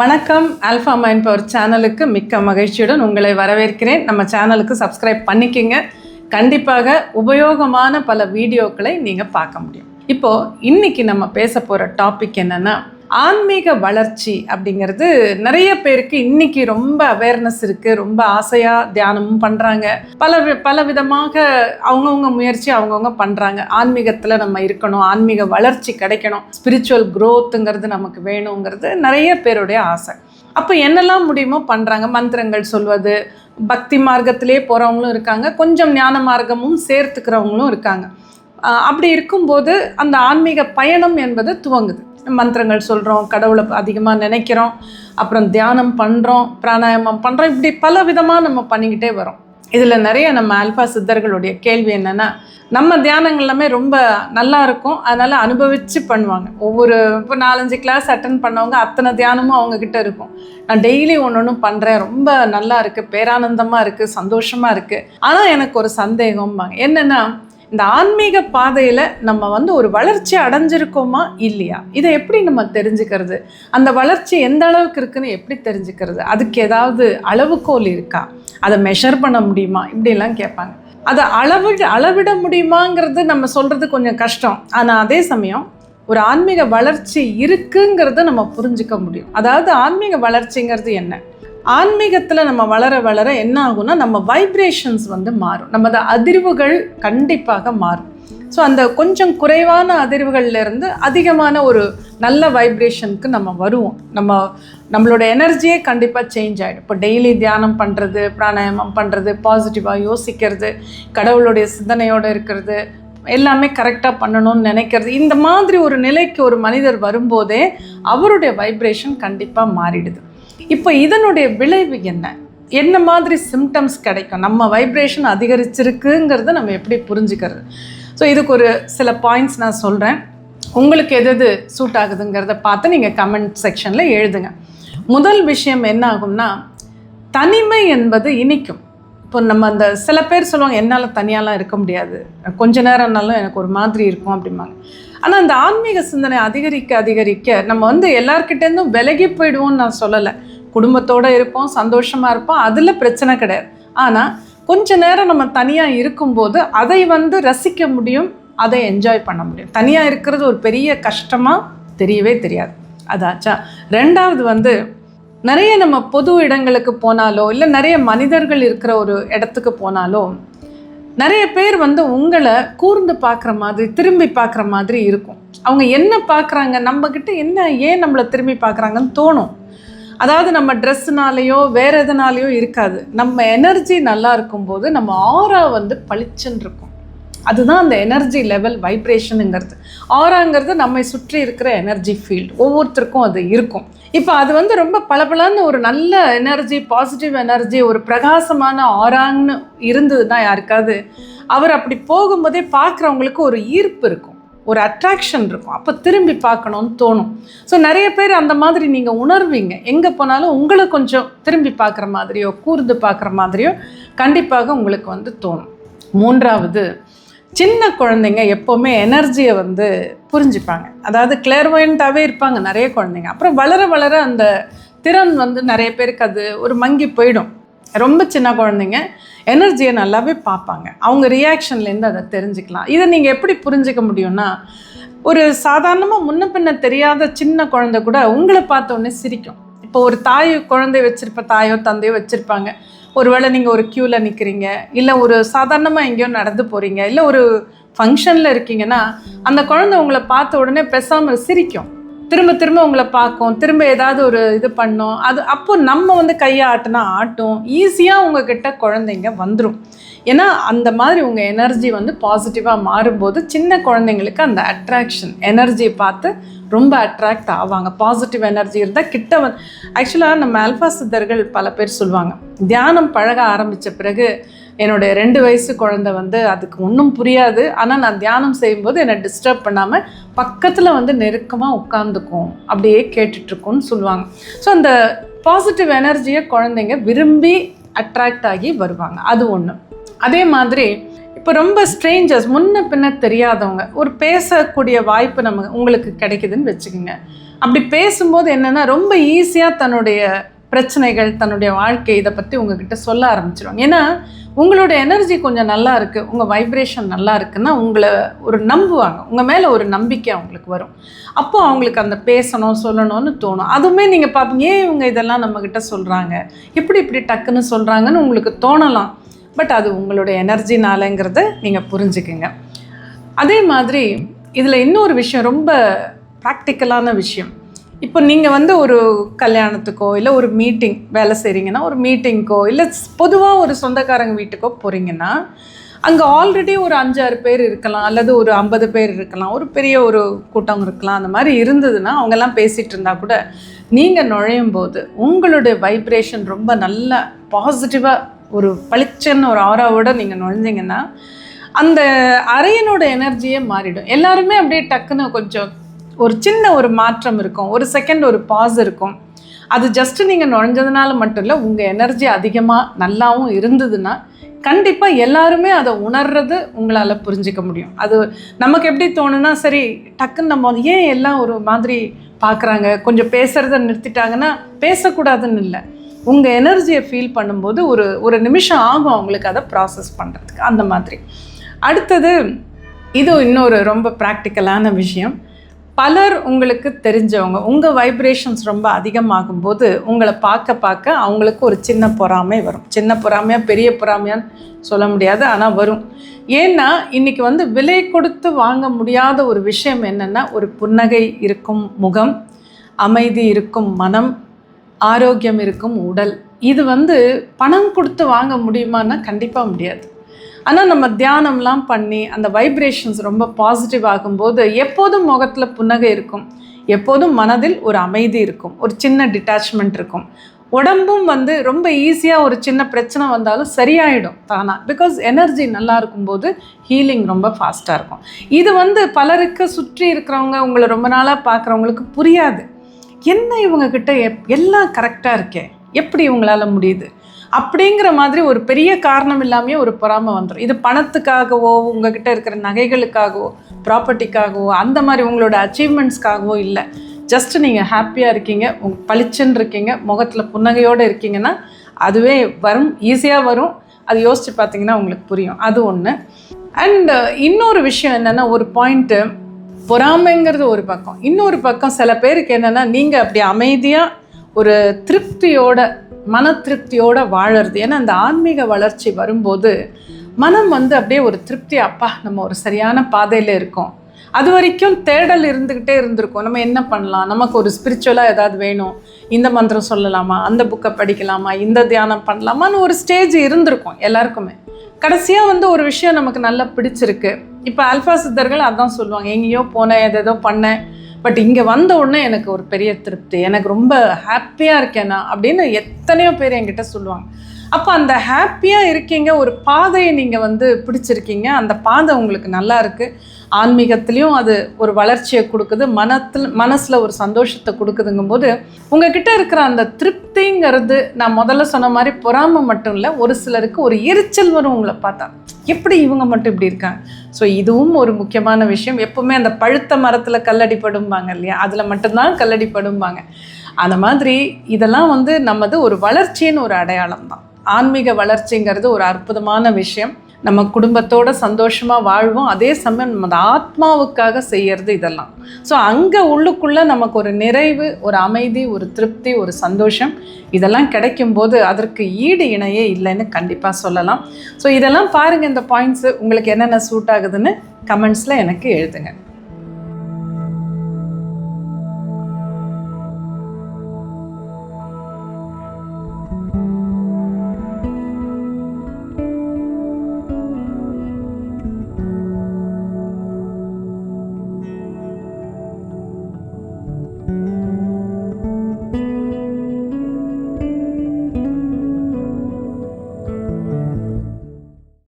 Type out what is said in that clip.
வணக்கம். Alpha mind power சேனலுக்கு மிக்க மகிழ்ச்சியுடன் உங்களை வரவேற்கிறேன். நம்ம சேனலுக்கு சப்ஸ்கிரைப் பண்ணிக்கங்க. கண்டிப்பாக உபயோகமான பல வீடியோக்களை நீங்கள் பார்க்க முடியும். இப்போது இன்றைக்கி நம்ம பேச போகிற டாபிக் என்னன்னா ஆன்மீக வளர்ச்சி அப்படிங்கிறது நிறைய பேருக்கு இன்னைக்கு ரொம்ப அவேர்னஸ் இருக்குது ரொம்ப ஆசையாக தியானமும் பண்ணுறாங்க பல வி- பல விதமாக அவங்கவுங்க முயற்சி அவங்கவுங்க பண்ணுறாங்க ஆன்மீகத்தில் நம்ம இருக்கணும் ஆன்மீக வளர்ச்சி கிடைக்கணும். ஸ்பிரிச்சுவல் க்ரோத்துங்கிறது நமக்கு வேணுங்கிறது நிறைய பேருடைய ஆசை. அப்போ என்னெல்லாம் முடியுமோ பண்ணுறாங்க மந்திரங்கள் சொல்வது பக்தி மார்க்கத்திலே போகிறவங்களும் இருக்காங்க. கொஞ்சம் ஞான மார்க்கமும் சேர்த்துக்கிறவங்களும் இருக்காங்க. அப்படி இருக்கும்போது அந்த ஆன்மீக பயணம் என்பது துவங்குது. மந்திரங்கள் சொல்கிறோம் கடவுளை அதிகமாக நினைக்கிறோம் அப்புறம் தியானம் பண்ணுறோம் பிராணாயாமம் பண்ணுறோம் இப்படி பல விதமாக நம்ம பண்ணிக்கிட்டே வரோம். இதில் நிறைய நம்ம ஆல்பா சித்தர்களுடைய கேள்வி என்னென்னா நம்ம தியானங்கள் எல்லாமே ரொம்ப நல்லா இருக்கும் அதனால் அனுபவித்து பண்ணுவாங்க. ஒவ்வொரு இப்போ நாலஞ்சு கிளாஸ் அட்டன் பண்ணவங்க அத்தனை தியானமும் அவங்கக்கிட்ட இருக்கும். நான் டெய்லி ஒன்று ஒன்று பண்ணுறேன் ரொம்ப நல்லா இருக்குது பேரானந்தமாக இருக்குது சந்தோஷமாக இருக்குது ஆனால் எனக்கு ஒரு சந்தேகம்பாங்க. என்னென்னா இந்த ஆன்மீக பாதையில் நம்ம வந்து ஒரு வளர்ச்சி அடைஞ்சிருக்கோமா இல்லையா? இதை எப்படி நம்ம தெரிஞ்சுக்கிறது? அந்த வளர்ச்சி எந்த அளவுக்கு இருக்குன்னு எப்படி தெரிஞ்சுக்கிறது? அதுக்கு ஏதாவது அளவுகோல் இருக்கா? அதை மெஷர் பண்ண முடியுமா? இப்படிலாம் கேட்பாங்க. அதை அளவிட அளவிட முடியுமாங்கிறது நம்ம சொல்கிறது கொஞ்சம் கஷ்டம். ஆனால் அதே சமயம் ஒரு ஆன்மீக வளர்ச்சி இருக்குங்கிறத நம்ம புரிஞ்சுக்க முடியும். அதாவது ஆன்மீக வளர்ச்சிங்கிறது என்ன? ஆன்மீகத்தில் நம்ம வளர வளர என்ன ஆகும்னா நம்ம வைப்ரேஷன்ஸ் வந்து மாறும். நமது அதிர்வுகள் கண்டிப்பாக மாறும். ஸோ அந்த கொஞ்சம் குறைவான அதிர்வுகள்லேருந்து அதிகமான ஒரு நல்ல வைப்ரேஷனுக்கு நம்ம வருவோம். நம்ம நம்மளோட எனர்ஜியே கண்டிப்பாக சேஞ்ச் ஆகிடும் இப்போ டெய்லி தியானம் பண்ணுறது பிராணாயாமம் பண்ணுறது பாசிட்டிவாக யோசிக்கிறது கடவுளுடைய சிந்தனையோடு இருக்கிறது எல்லாமே கரெக்டாக பண்ணணும்னு நினைக்கிறது இந்த மாதிரி ஒரு நிலைக்கு ஒரு மனிதர் வரும்போதே அவருடைய வைப்ரேஷன் கண்டிப்பாக மாறிடுது. இப்போ இதனுடைய விளைவு என்ன? என்ன மாதிரி சிம்டம்ஸ் கிடைக்கும்? நம்ம வைப்ரேஷன் அதிகரிச்சிருக்குங்கிறத நம்ம எப்படி புரிஞ்சுக்கிறது? ஸோ இதுக்கு ஒரு சில பாயிண்ட்ஸ் நான் சொல்கிறேன் உங்களுக்கு எது எது சூட் ஆகுதுங்கிறத பார்த்து நீங்கள் கமெண்ட் செக்ஷனில் எழுதுங்க. முதல் விஷயம் என்ன ஆகும்னா தனிமை என்பது இனிக்கும். இப்போ நம்ம அந்த சில பேர் சொல்லுவாங்க என்னால் தனியாலாம் இருக்க முடியாது. கொஞ்ச நேரம்னாலும் எனக்கு ஒரு மாதிரி இருக்கும் அப்படிம்பாங்க. ஆனால் அந்த ஆன்மீக சிந்தனை அதிகரிக்க அதிகரிக்க நம்ம வந்து எல்லார்கிட்டேருந்தும் விலகி போயிடுவோம்னு நான் சொல்லலை. குடும்பத்தோடு இருப்போம் சந்தோஷமாக இருப்போம் அதில் பிரச்சனை கிடையாது. ஆனால் கொஞ்ச நேரம் நம்ம தனியாக இருக்கும்போது அதை வந்து ரசிக்க முடியும் அதை என்ஜாய் பண்ண முடியும். தனியாக இருக்கிறது ஒரு பெரிய கஷ்டமாக தெரியவே தெரியாது. அதாச்சா ரெண்டாவது வந்து நிறைய நம்ம பொது இடங்களுக்கு போனாலோ இல்லை நிறைய மனிதர்கள் இருக்கிற ஒரு இடத்துக்கு போனாலோ நிறைய பேர் வந்து உங்களை கூர்ந்து பார்க்குற மாதிரி திரும்பி பார்க்குற மாதிரி இருக்கும். அவங்க என்ன பார்க்குறாங்க? நம்மக்கிட்ட என்ன ஏன் நம்மளை திரும்பி பார்க்குறாங்கன்னு தோணும். அதாவது நம்ம ட்ரெஸ்ஸுனாலேயோ வேறு எதுனாலேயோ இருக்காது. நம்ம எனர்ஜி நல்லா இருக்கும்போது நம்ம ஆரா வந்து பளிச்சுன்னு இருக்கும். அதுதான் அந்த எனர்ஜி லெவல் வைப்ரேஷனுங்கிறது ஆராங்கிறது நம்மை சுற்றி இருக்கிற எனர்ஜி ஃபீல்ட் ஒவ்வொருத்தருக்கும் அது இருக்கும். இப்போ அது வந்து ரொம்ப பளபளன்னு ஒரு நல்ல எனர்ஜி பாசிட்டிவ் எனர்ஜி ஒரு பிரகாசமான ஆரான்னு இருந்ததுன்னா யாருக்காவது அவர் அப்படி போகும்போதே பார்க்குறவங்களுக்கு ஒரு ஈர்ப்பு இருக்கும். ஒரு அட்ராக்ஷன் இருக்கும். அப்போ திரும்பி பார்க்கணும்னு தோணும். ஸோ நிறைய பேர் அந்த மாதிரி நீங்கள் உணர்வீங்க. எங்கே போனாலும் உங்களை கொஞ்சம் திரும்பி பார்க்குற மாதிரியோ கூர்ந்து பார்க்குற மாதிரியோ கண்டிப்பாக உங்களுக்கு வந்து தோணும். மூன்றாவது சின்ன குழந்தைங்க எப்போவுமே எனர்ஜியை வந்து புரிஞ்சுப்பாங்க. அதாவது கிளேர்வாயின்ட்டாகவே இருப்பாங்க நிறைய குழந்தைங்க. அப்புறம் வளர வளர அந்த திறன் வந்து நிறைய பேருக்கு அது ஒரு மங்கி போயிடும். ரொம்ப சின்ன குழந்தைங்க எனர்ஜியை நல்லாவே பார்ப்பாங்க. அவங்க ரியாக்ஷன்லேருந்து அதை தெரிஞ்சுக்கலாம். இதை நீங்கள் எப்படி புரிஞ்சுக்க முடியும்னா ஒரு சாதாரணமாக முன்ன பின்ன தெரியாத சின்ன குழந்தை கூட உங்களை பார்த்த உடனே சிரிக்கும். இப்போ ஒரு தாய் குழந்தை வச்சுருப்ப தாயோ தந்தையோ வச்சுருப்பாங்க. ஒருவேளை நீங்கள் ஒரு க்யூவில் நிற்கிறீங்க இல்லை ஒரு சாதாரணமாக எங்கேயோ நடந்து போகிறீங்க இல்லை ஒரு ஃபங்க்ஷனில் இருக்கீங்கன்னா அந்த குழந்தை உங்களை பார்த்த உடனே பேசாமல் சிரிக்கும். திரும்ப திரும்ப உங்களை பார்க்கும் திரும்ப ஏதாவது ஒரு இது பண்ணும். அது அப்போ நம்ம வந்து கையை ஆட்டினா ஆட்டும் ஈஸியாக உங்ககிட்ட குழந்தைங்க வந்துடும் ஏன்னா அந்த மாதிரி உங்கள் எனர்ஜி வந்து பாசிட்டிவாக மாறும்போது சின்ன குழந்தைங்களுக்கு அந்த அட்ராக்ஷன் எனர்ஜியை பார்த்து ரொம்ப அட்ராக்ட் ஆவாங்க. பாசிட்டிவ் எனர்ஜி இருந்தால் கிட்ட வந்து ஆக்சுவலாக நம்ம அல்ஃபா சித்தர்கள் பல பேர் சொல்லுவாங்க தியானம் பழக ஆரம்பித்த பிறகு என்னுடைய ரெண்டு வயசு குழந்தை வந்து அதுக்கு ஒன்றும் புரியாது. ஆனால் நான் தியானம் செய்யும்போது என்னை டிஸ்டர்ப் பண்ணாமல் பக்கத்தில் வந்து நெருக்கமாக உட்காந்துக்கும் அப்படியே கேட்டுட்ருக்கோன்னு சொல்லுவாங்க ஸோ அந்த பாசிட்டிவ் எனர்ஜியை குழந்தைங்க விரும்பி அட்ராக்ட் ஆகி வருவாங்க. அது ஒன்று அதே மாதிரி இப்போ ரொம்ப ஸ்ட்ரேஞ்சர்ஸ் முன்ன பின்ன தெரியாதவங்க ஒரு பேசக்கூடிய வாய்ப்பு நம்ம உங்களுக்கு கிடைக்குதுன்னு வச்சுக்கோங்க. அப்படி பேசும்போது என்னென்னா ரொம்ப ஈஸியாக தன்னுடைய பிரச்சனைகள் தன்னுடைய வாழ்க்கை இதை பற்றி உங்ககிட்ட சொல்ல ஆரம்பிச்சிடுவாங்க ஏன்னா உங்களோட எனர்ஜி கொஞ்சம் நல்லா இருக்குது உங்கள் வைப்ரேஷன் நல்லா இருக்குன்னா உங்களை ஒரு நம்புவாங்க. உங்கள் மேலே ஒரு நம்பிக்கை அவங்களுக்கு வரும். அப்போ அவங்களுக்கு அந்த பேசணும் சொல்லணும்னு தோணும். அதுவுமே நீங்கள் பார்ப்பீங்க ஏன் இவங்க இதெல்லாம் நம்மக்கிட்ட சொல்கிறாங்க எப்படி இப்படி டக்குன்னு சொல்கிறாங்கன்னு உங்களுக்கு தோணலாம். பட் அது உங்களுடைய எனர்ஜினாலங்கிறத நீங்கள் புரிஞ்சுக்குங்க. அதே மாதிரி இதில் இன்னொரு விஷயம் ரொம்ப ப்ராக்டிக்கலான விஷயம். இப்போ நீங்கள் வந்து ஒரு கல்யாணத்துக்கோ இல்லை ஒரு மீட்டிங் வேலை செய்கிறீங்கன்னா ஒரு மீட்டிங்க்கோ இல்லை பொதுவாக ஒரு சொந்தக்காரங்க வீட்டுக்கோ போகிறீங்கன்னா அங்கே ஆல்ரெடி ஒரு அஞ்சாறு பேர் இருக்கலாம் அல்லது ஒரு ஐம்பது பேர் இருக்கலாம் ஒரு பெரிய ஒரு கூட்டம் இருக்கலாம் அந்த மாதிரி இருந்ததுன்னா அவங்கெல்லாம் பேசிகிட்டு இருந்தால் கூட நீங்கள் நுழையும் போது உங்களுடைய வைப்ரேஷன் ரொம்ப நல்ல பாசிட்டிவாக ஒரு பளிச்சன்னு ஒரு ஆராவோட நீங்கள் நுழைஞ்சிங்கன்னா அந்த அறையனோட எனர்ஜியே மாறிடும். எல்லாருமே அப்படியே டக்குன்னு கொஞ்சம் ஒரு சின்ன ஒரு மாற்றம் இருக்கும். ஒரு செகண்ட் ஒரு பாஸ் இருக்கும். அது ஜஸ்ட்டு நீங்கள் நுழைஞ்சதுனால மட்டும் இல்லை உங்கள் எனர்ஜி அதிகமாக நல்லாவும் இருந்ததுன்னா கண்டிப்பாக எல்லாருமே அதை உணர்றது உங்களால் புரிஞ்சிக்க முடியும். அது நமக்கு எப்படி தோணுன்னா சரி டக்குன்னு நம்ம ஏன் எல்லாம் ஒரு மாதிரி பார்க்குறாங்க? கொஞ்சம் பேசுகிறத நிறுத்திட்டாங்கன்னா பேசக்கூடாதுன்னு இல்லை. உங்கள் எனர்ஜியை ஃபீல் பண்ணும்போது ஒரு ஒரு நிமிஷம் ஆகும் அவங்களுக்கு அதை ப்ராசஸ் பண்ணுறதுக்கு அந்த மாதிரி. அடுத்தது இது இன்னொரு ரொம்ப ப்ராக்டிக்கலான விஷயம். பலர் உங்களுக்கு தெரிஞ்சவங்க உங்கள் வைப்ரேஷன்ஸ் ரொம்ப அதிகமாகும் போது உங்களை பார்க்க பார்க்க அவங்களுக்கு ஒரு சின்ன பொறாமை வரும். சின்ன பொறாமையாக பெரிய பொறாமையான்னு சொல்ல முடியாது ஆனால் வரும். ஏன்னா இன்றைக்கி வந்து விலை கொடுத்து வாங்க முடியாத ஒரு விஷயம் என்னென்னா ஒரு புன்னகை இருக்கும் முகம் அமைதி இருக்கும் மனம் ஆரோக்கியம் இருக்கும் உடல். இது வந்து பணம் கொடுத்து வாங்க முடியுமான்னா கண்டிப்பாக முடியாது. ஆனால் நம்ம தியானம்லாம் பண்ணி அந்த வைப்ரேஷன்ஸ் ரொம்ப பாசிட்டிவ் ஆகும்போது எப்போதும் முகத்தில் புன்னகை இருக்கும். எப்போதும் மனதில் ஒரு அமைதி இருக்கும். ஒரு சின்ன டிட்டாச்மெண்ட் இருக்கும். உடம்பும் வந்து ரொம்ப ஈஸியாக ஒரு சின்ன பிரச்சனை வந்தாலும் சரியாயிடும் தானாக பிகாஸ் எனர்ஜி நல்லா இருக்கும்போது ஹீலிங் ரொம்ப ஃபாஸ்ட்டாக இருக்கும். இது வந்து பலருக்கு சுற்றி இருக்கிறவங்க உங்களை ரொம்ப நாளாக பார்க்குறவங்களுக்கு புரியாது. என்ன இவங்கக்கிட்ட எப் எல்லாம் கரெக்டாக இருக்கே? எப்படி இவங்களால முடியுது? அப்படிங்கிற மாதிரி ஒரு பெரிய காரணம் இல்லாமையே ஒரு பொறாமை வந்துடும் இது பணத்துக்காகவோ உங்ககிட்ட இருக்கிற நகைகளுக்காகவோ ப்ராப்பர்ட்டிக்காகவோ அந்த மாதிரி உங்களோட அச்சீவ்மெண்ட்ஸ்க்காகவோ இல்லை. ஜஸ்ட் நீங்கள் ஹாப்பியாக இருக்கீங்க உங்க பளிச்சுன்னு இருக்கீங்க முகத்தில் புன்னகையோடு இருக்கீங்கன்னா அதுவே வரும் ஈஸியாக வரும். அது யோசித்து பார்த்தீங்கன்னா உங்களுக்கு புரியும். அது ஒன்று அண்ட் இன்னொரு விஷயம் என்னென்னா ஒரு பாயிண்ட்டு பொறாமைங்கிறது ஒரு பக்கம். இன்னொரு பக்கம் சில பேருக்கு என்னென்னா நீங்கள் அப்படி அமைதியாக ஒரு திருப்தியோட மன திருப்தியோட வாழறது. ஏன்னா அந்த ஆன்மீக வளர்ச்சி வரும்போது மனம் வந்து அப்படியே ஒரு திருப்தி அப்பா நம்ம ஒரு சரியான பாதையில் இருக்கோம். அது வரைக்கும் தேடல் இருந்துக்கிட்டே இருந்திருக்கும். நம்ம என்ன பண்ணலாம்? நமக்கு ஒரு ஸ்பிரிச்சுவலாக ஏதாவது வேணும்? இந்த மந்திரம் சொல்லலாமா? அந்த புக்கை படிக்கலாமா? இந்த தியானம் பண்ணலாமான்னு ஒரு ஸ்டேஜ் இருந்திருக்கும் எல்லாருக்குமே. கடைசியாக வந்து ஒரு விஷயம் நமக்கு நல்லா பிடிச்சிருக்கு. இப்போ அல்ஃபா சித்தர்கள் அதான் சொல்லுவாங்க. எங்கேயோ போனேன் எதேதோ பண்ணேன். பட் இங்கே வந்த உடனே எனக்கு ஒரு பெரிய திருப்தி. எனக்கு ரொம்ப ஹாப்பியாக இருக்கேன் நான் அப்படின்னு எத்தனையோ பேர் என்கிட்ட சொல்லுவாங்க. அப்போ அந்த ஹாப்பியாக இருக்கீங்க ஒரு பாதையை நீங்கள் வந்து பிடிச்சிருக்கீங்க. அந்த பாதை உங்களுக்கு நல்லா இருக்குது ஆன்மீகத்துலேயும் அது ஒரு வளர்ச்சியை கொடுக்குது. மனத்தில் மனசில் ஒரு சந்தோஷத்தை கொடுக்குதுங்கும் போது உங்ககிட்ட இருக்கிற அந்த திருப்திங்கிறது நான் முதல்ல சொன்ன மாதிரி பொறாமை மட்டும் இல்லை ஒரு சிலருக்கு ஒரு எரிச்சல் வரும் உங்களை பார்த்தா. எப்படி இவங்க மட்டும் இப்படி இருக்காங்க? ஸோ இதுவும் ஒரு முக்கியமான விஷயம். எப்பவுமே அந்த பழுத்த மரத்தில் கல்லடி படும்பாங்க இல்லையா? அதில் மட்டும்தான் கல்லடி படும்பாங்க அந்த மாதிரி இதெல்லாம் வந்து நமது ஒரு வளர்ச்சின்னு ஒரு அடையாளம் தான் ஆன்மீக வளர்ச்சிங்கிறது ஒரு அற்புதமான விஷயம். நம்ம குடும்பத்தோட சந்தோஷமாக வாழ்வோம். அதே சமயம் நம்ம ஆத்மாவுக்காக செய்கிறது இதெல்லாம். ஸோ அங்கே உள்ளுக்குள்ளே நமக்கு ஒரு நிறைவு ஒரு அமைதி ஒரு திருப்தி ஒரு சந்தோஷம் இதெல்லாம் கிடைக்கும்போது அதற்கு ஈடு இணையே இல்லைன்னு கண்டிப்பாக சொல்லலாம். ஸோ இதெல்லாம் பாருங்கள் இந்த பாயிண்ட்ஸு உங்களுக்கு என்னென்ன சூட் ஆகுதுன்னு கமெண்ட்ஸில் எனக்கு எழுதுங்க.